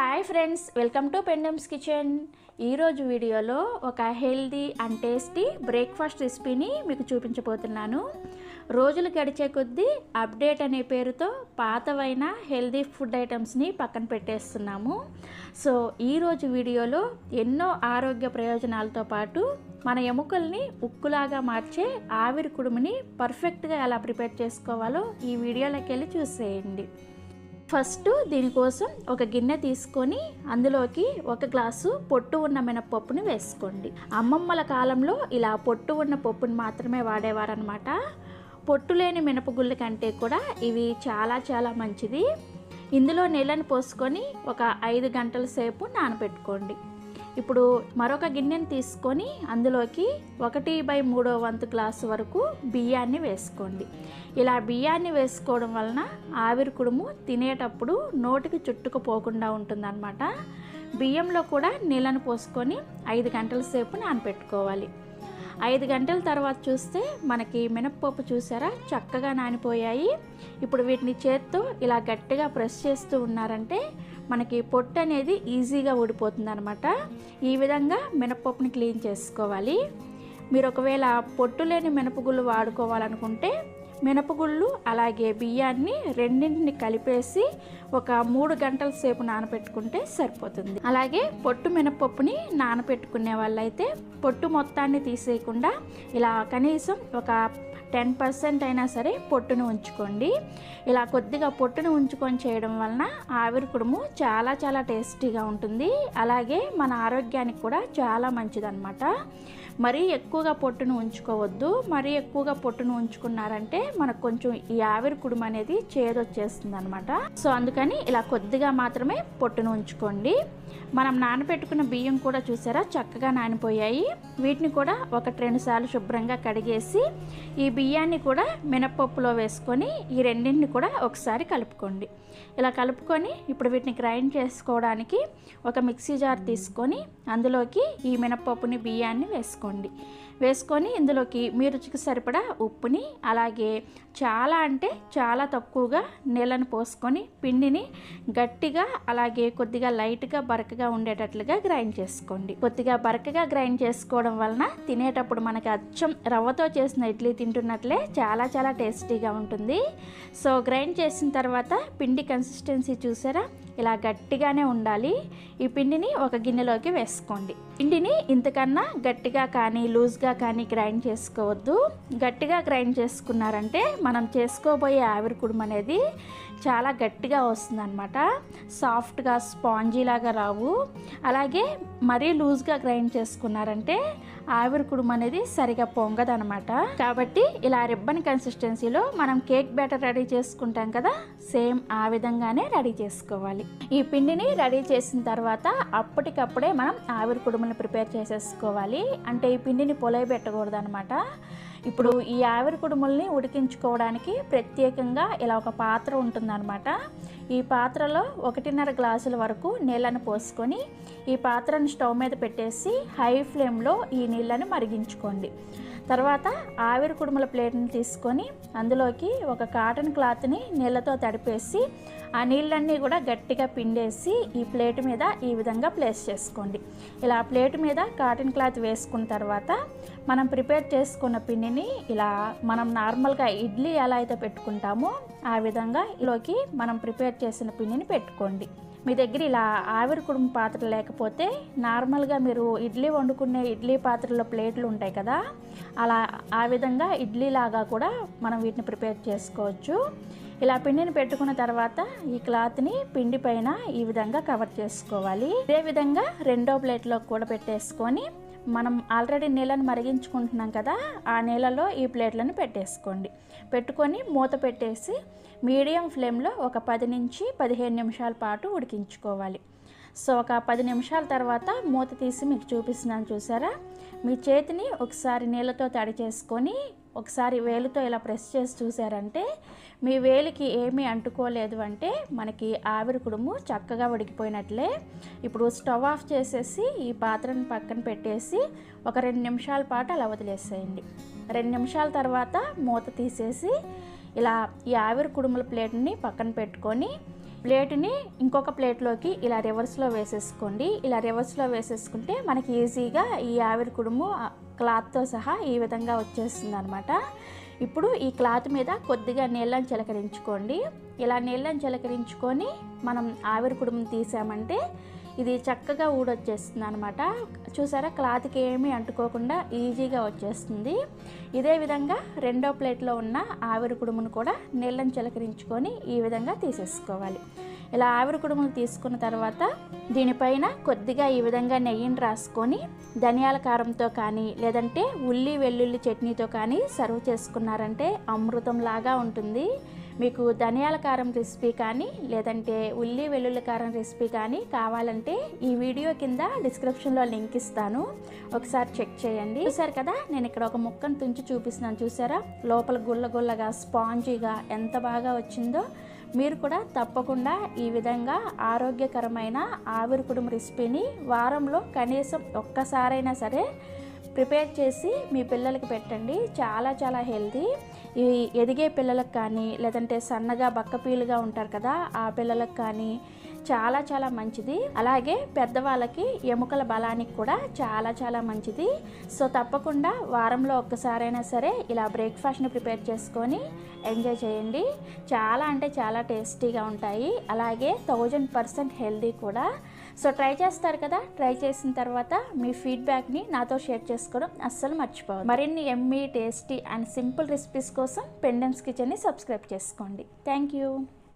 Hi friends welcome to Pendem's kitchen. ఈరోజు వీడియోలో ఒక హెల్దీ అండ్ టేస్టీ బ్రేక్ఫాస్ట్ రెసిపీని మీకు చూపించబోతున్నాను. రోజులు గడిచే కొద్దీ అప్డేట్ అనే పేరుతో పాతవైన హెల్దీ ఫుడ్ ఐటమ్స్ని పక్కన పెట్టేస్తున్నాము. సో ఈరోజు వీడియోలో ఎన్నో ఆరోగ్య ప్రయోజనాలతో పాటు మన ఎముకల్ని ఉక్కులాగా మార్చే ఆవిరి కుడుముని పర్ఫెక్ట్గా ఎలా ప్రిపేర్ చేసుకోవాలో ఈ వీడియోలోకి వెళ్ళి చూసేయండి. ఫస్ట్ దీనికోసం ఒక గిన్నె తీసుకొని అందులోకి ఒక గ్లాసు పొట్టు ఉన్న మినపప్పుని వేసుకోండి. అమ్మమ్మల కాలంలో ఇలా పొట్టు ఉన్న పప్పుని మాత్రమే వాడేవారనమాట పొట్టు లేని మినపగుళ్ళ కంటే కూడా ఇవి చాలా చాలా మంచిది. ఇందులో నీళ్ళని పోసుకొని ఒక ఐదు గంటల సేపు నానబెట్టుకోండి. ఇప్పుడు మరొక గిన్నెని తీసుకొని అందులోకి ఒకటి బై మూడో వంతు గ్లాసు వరకు బియ్యాన్ని వేసుకోండి. ఇలా బియ్యాన్ని వేసుకోవడం వలన ఆవిరి కుడుము తినేటప్పుడు నోటికి చుట్టుకుపోకుండా ఉంటుందన్నమాట. బియ్యంలో కూడా నీళ్ళను పోసుకొని ఐదు గంటల సేపు నానపెట్టుకోవాలి. ఐదు గంటల తర్వాత చూస్తే మనకి మినప్పప్పు చూసారా? చక్కగా నానిపోయాయి. ఇప్పుడు వీటిని చేత్తో ఇలా గట్టిగా ప్రెస్ చేస్తూ ఉన్నారంటే మనకి పొట్టు అనేది ఈజీగా ఊడిపోతుంది అనమాట ఈ విధంగా మినపప్పుని క్లీన్ చేసుకోవాలి. మీరు ఒకవేళ పొట్టు లేని మినపగుళ్ళు వాడుకోవాలనుకుంటే మినపగుళ్ళు అలాగే బియ్యాన్ని రెండింటిని కలిపేసి ఒక మూడు గంటల సేపు నానబెట్టుకుంటే సరిపోతుంది. అలాగే పొట్టు మినపప్పుని నానబెట్టుకునే వాళ్ళైతే పొట్టు మొత్తాన్ని తీసేయకుండా ఇలా కనీసం ఒక టెన్ పర్సెంట్ అయినా సరే పొట్టును ఉంచుకోండి. ఇలా కొద్దిగా పొట్టును ఉంచుకొని చేయడం వలన ఆవిరి కుడుము చాలా చాలా టేస్టీగా ఉంటుంది. అలాగే మన ఆరోగ్యానికి కూడా చాలా మంచిదన్నమాట. మరీ ఎక్కువగా పొట్టును ఉంచుకోవద్దు. మరీ ఎక్కువగా పొట్టును ఉంచుకున్నారంటే మనకు కొంచెం ఈ ఆవిరి కుడుము అనేది చేదొచ్చేస్తుంది అనమాట సో అందుకని ఇలా కొద్దిగా మాత్రమే పొట్టును ఉంచుకోండి. మనం నానబెట్టుకున్న బియ్యం కూడా చూసారా? చక్కగా నానిపోయాయి. వీటిని కూడా ఒకటి రెండు సార్లు శుభ్రంగా కడిగేసి ఈ బియ్యాన్ని కూడా మినపప్పులో వేసుకొని ఈ రెండింటిని కూడా ఒకసారి కలుపుకోండి. ఇలా కలుపుకొని ఇప్పుడు వీటిని గ్రైండ్ చేసుకోవడానికి ఒక మిక్సీ జార్ తీసుకొని అందులోకి ఈ మినపప్పుని బియ్యాన్ని వేసుకోండి. వేసుకొని ఇందులోకి మీ రుచికి సరిపడా ఉప్పుని అలాగే చాలా అంటే చాలా తక్కువగా నీళ్ళను పోసుకొని పిండిని గట్టిగా అలాగే కొద్దిగా లైట్గా బరకగా ఉండేటట్లుగా గ్రైండ్ చేసుకోండి. కొద్దిగా బరకగా గ్రైండ్ చేసుకోవడం వలన తినేటప్పుడు మనకి అచ్చం రవ్వతో చేసిన ఇడ్లీ తింటున్నట్లే చాలా చాలా టేస్టీగా ఉంటుంది. సో గ్రైండ్ చేసిన తర్వాత పిండి కన్సిస్టెన్సీ చూసారా? ఇలా గట్టిగానే ఉండాలి. ఈ పిండిని ఒక గిన్నెలోకి వేసుకోండి. పిండిని ఇంతకన్నా గట్టిగా కానీ లూజ్గా కానీ గ్రైండ్ చేసుకోవద్దు. గట్టిగా గ్రైండ్ చేసుకున్నారంటే మనం చేసుకోబోయే ఆవిరి కుడుము అనేది చాలా గట్టిగా వస్తుంది అనమాట సాఫ్ట్గా స్పాంజీ లాగా రావు. అలాగే మరీ లూజ్గా గ్రైండ్ చేసుకున్నారంటే ఆవిరి కుడుము అనేది సరిగా పొంగదనమాట కాబట్టి ఇలా రిబ్బన్ కన్సిస్టెన్సీలో మనం కేక్ బ్యాటర్ రెడీ చేసుకుంటాం కదా సేమ్ ఆ విధంగానే రెడీ చేసుకోవాలి. ఈ పిండిని రెడీ చేసిన తర్వాత అప్పటికప్పుడే మనం ఆవిరి కుడుముని ప్రిపేర్ చేసేసుకోవాలి. అంటే ఈ పిండిని పొలై పెట్టకూడదు అనమాట ఇప్పుడు ఈ ఆవిరి కుడుముల్ని ఉడికించుకోవడానికి ప్రత్యేకంగా ఇలా ఒక పాత్ర ఉంటుందన్నమాట. ఈ పాత్రలో ఒకటిన్నర గ్లాసుల వరకు నీళ్ళను పోసుకొని ఈ పాత్రను స్టవ్ మీద పెట్టేసి హై ఫ్లేమ్లో ఈ నీళ్ళను మరిగించుకోండి. తర్వాత ఆవిరి కుడుముల ప్లేట్ని తీసుకొని అందులోకి ఒక కాటన్ క్లాత్ని నీళ్ళతో తడిపేసి ఆ నీళ్ళన్నీ కూడా గట్టిగా పిండేసి ఈ ప్లేట్ మీద ఈ విధంగా ప్లేస్ చేసుకోండి. ఇలా ప్లేట్ మీద కాటన్ క్లాత్ వేసుకున్న తర్వాత మనం ప్రిపేర్ చేసుకున్న పిండిని ఇలా మనం నార్మల్గా ఇడ్లీ ఎలా అయితే పెట్టుకుంటామో ఆ విధంగా ఇలోకి మనం ప్రిపేర్ చేసిన పిండిని పెట్టుకోండి. మీ దగ్గర ఇలా ఆవిరి కుడుము పాత్ర లేకపోతే నార్మల్గా మీరు ఇడ్లీ వండుకునే ఇడ్లీ పాత్రలో ప్లేట్లు ఉంటాయి కదా అలా ఆ విధంగా ఇడ్లీ లాగా కూడా మనం వీటిని ప్రిపేర్ చేసుకోవచ్చు. ఇలా పిండిని పెట్టుకున్న తర్వాత ఈ క్లాత్ని పిండి పైన ఈ విధంగా కవర్ చేసుకోవాలి. ఇదే విధంగా రెండో ప్లేట్లో కూడా పెట్టేసుకొని మనం ఆల్రెడీ నీళ్ళని మరిగించుకుంటున్నాం కదా ఆ నీళ్ళలో ఈ ప్లేట్లను పెట్టేసుకోండి. పెట్టుకొని మూత పెట్టేసి మీడియం ఫ్లేమ్లో ఒక పది నుంచి పదిహేను నిమిషాల పాటు ఉడికించుకోవాలి. సో ఒక పది నిమిషాల తర్వాత మూత తీసి మీకు చూపిస్తున్నాను చూసారా? మీ చేతిని ఒకసారి నీళ్ళతో తడి చేసుకొని ఒకసారి వేలుతో ఇలా ప్రెస్ చేసి చూసారంటే మీ వేలికి ఏమీ అంటుకోలేదు అంటే మనకి ఆవిరి కుడుము చక్కగా ఉడికిపోయినట్లే. ఇప్పుడు స్టవ్ ఆఫ్ చేసేసి ఈ పాత్రను పక్కన పెట్టేసి ఒక రెండు నిమిషాల పాటు అలా వదిలేసేయండి. రెండు నిమిషాల తర్వాత మూత తీసేసి ఇలా ఈ ఆవిరి కుడుముల ప్లేట్ని పక్కన పెట్టుకొని ప్లేట్ని ఇంకొక ప్లేట్లోకి ఇలా రివర్స్లో వేసేసుకోండి. ఇలా రివర్స్లో వేసేసుకుంటే మనకి ఈజీగా ఈ ఆవిరి కుడుము క్లాత్తో సహా ఈ విధంగా వచ్చేస్తుంది అనమాట ఇప్పుడు ఈ క్లాత్ మీద కొద్దిగా నీళ్ళని చిలకరించుకోండి. ఇలా నీళ్ళని చిలకరించుకొని మనం ఆవిరి కుడుము తీసామంటే ఇది చక్కగా ఊడొచ్చేస్తుంది అనమాట చూసారా? క్లాత్కి ఏమీ అంటుకోకుండా ఈజీగా వచ్చేస్తుంది. ఇదే విధంగా రెండో ప్లేట్లో ఉన్న ఆవిరి కుడుమును కూడా నీళ్ళని చిలకరించుకొని ఈ విధంగా తీసేసుకోవాలి. ఇలా ఆవిరి కుడుములు తీసుకున్న తర్వాత దీనిపైన కొద్దిగా ఈ విధంగా నెయ్యిని రాసుకొని ధనియాల కారంతో కానీ లేదంటే ఉల్లి వెల్లుల్లి చట్నీతో కానీ సర్వ్ చేసుకున్నారంటే అమృతంలాగా ఉంటుంది. మీకు ధనియాల కారం రెసిపీ కానీ లేదంటే ఉల్లి వెల్లుల్లి కారం రెసిపీ కానీ కావాలంటే ఈ వీడియో కింద డిస్క్రిప్షన్లో లింక్ ఇస్తాను. ఒకసారి చెక్ చేయండి. చూసారు కదా నేను ఇక్కడ ఒక ముక్కను తుంచి చూపిస్తున్నాను. చూసారా లోపల గుల్ల గుల్లగా స్పాంజీగా ఎంత బాగా వచ్చిందో. మీరు కూడా తప్పకుండా ఈ విధంగా ఆరోగ్యకరమైన ఆవిరి కుటుంబ రెసిపీని వారంలో కనీసం ఒక్కసారైనా సరే ప్రిపేర్ చేసి మీ పిల్లలకి పెట్టండి. చాలా చాలా హెల్తీ. ఈ ఎదిగే పిల్లలకు కానీ లేదంటే సన్నగా బక్కపీలుగా ఉంటారు కదా ఆ పిల్లలకు కానీ చాలా చాలా మంచిది. అలాగే పెద్దవాళ్ళకి ఎముకల బలానికి కూడా చాలా చాలా మంచిది. సో తప్పకుండా వారంలో ఒక్కసారైనా సరే ఇలా బ్రేక్ఫాస్ట్ని ప్రిపేర్ చేసుకొని ఎంజాయ్ చేయండి. చాలా అంటే చాలా టేస్టీగా ఉంటాయి. అలాగే థౌజండ్ పర్సెంట్ హెల్దీ కూడా. సో ట్రై చేస్తారు కదా? ట్రై చేసిన తర్వాత మీ ఫీడ్బ్యాక్ని నాతో షేర్ చేసుకోవడం అస్సలు మర్చిపోవద్దు. మరిన్ని yummy tasty and simple recipes కోసం పెండెమ్స్ కిచెన్ని సబ్స్క్రైబ్ చేసుకోండి. Thank you.